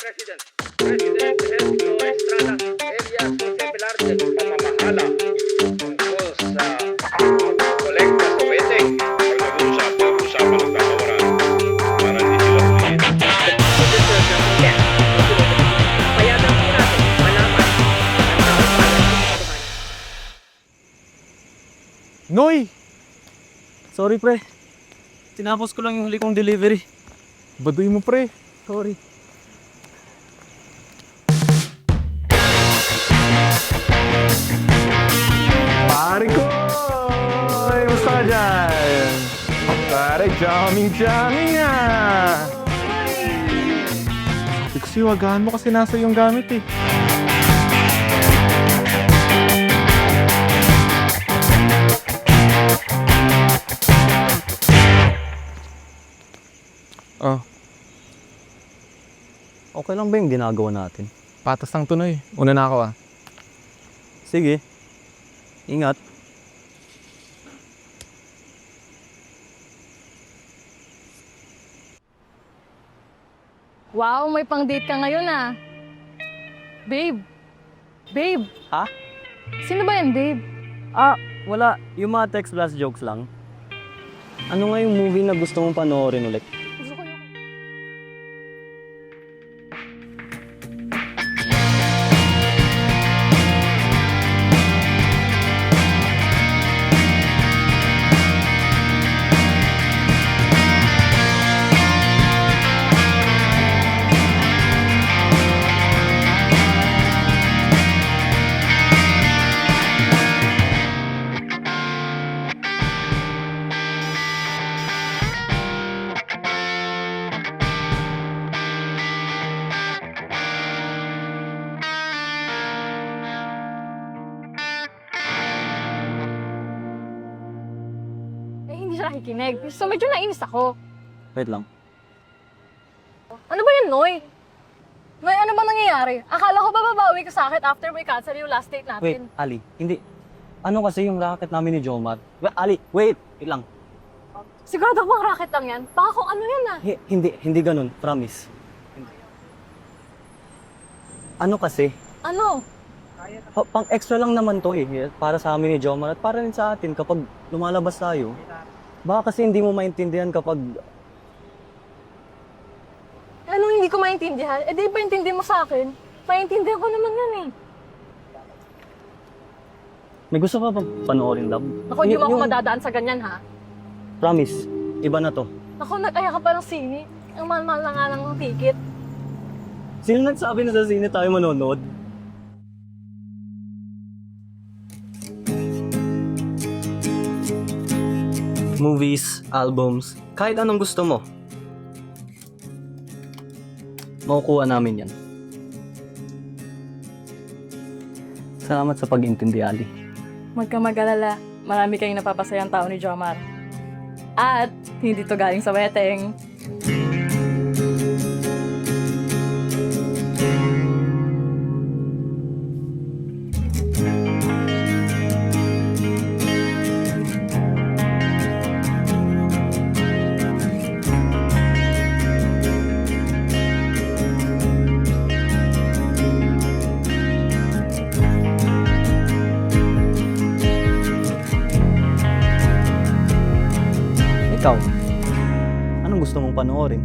President. President Sergio Estrada Elias Jose Velarde pamamahala tungkol sa kolekta sa wedding. Pag nag-uusap, nag-uusapan ng katawaran para hindi sila bayan. Noy! Sorry pre. Tinapos ko lang yung huli kong delivery. Baduy mo pre. Sorry. Pare ko! Ay, musta ka dyan? Pare, jamming, jamming ah! Kasi wagahan mo kasi nasa yung gamit eh. Oh, Okay lang ba yung ginagawa natin? patas ng tunoy. Una na ako ah. Sige. Ingat. Wow, may pang-date ka ngayon ah. Babe. Babe. Ha? Sino ba yan, babe? Ah, wala. Yung mga text plus jokes lang. Ano nga yung movie na gusto mong panoorin ulit? Gusto ko yung... Siya nakikinig. So, medyo nainis ako. Wait lang. Ano ba yan, Noy? Noy, ano ba nangyayari? Akala ko ba babawi ka sa akin after may cancel yung last date Wait, natin? Ali. Hindi. Ano kasi yung racket namin ni Jomar? Wait, Ali, wait. Wait lang. Sigurado bang racket lang yan? Baka kung ano yan ah. Hi- hindi, hindi ganun. Promise. Hindi. Ano kasi? Ano? Pa- pang extra lang naman to eh. Para sa amin ni Jomar at para rin sa atin kapag lumalabas tayo. Baka kasi hindi mo maintindihan kapag Anong hindi ko maintindihan? Eh, di ba intindi mo sa akin? Maintindihan ko naman yan eh. may gusto pa bang panoorin, love? Ako, hindi Y- mo ako yung- madadaan sa ganyan ha. Promise. Iba na to. Ako, nag-aya ka pa ng sini. Ang mahal-mahal na nga lang ng ticket. Sino nagsabi na sa sine tayo manonood? Movies, albums, kahit anong gusto mo. Makukuha namin yan. Salamat sa pag-intindi, Ali. Huwag. Marami kayong napapasayang tao ni Jomar. At hindi to galing sa weteng. Ikaw, anong gusto mong panoorin?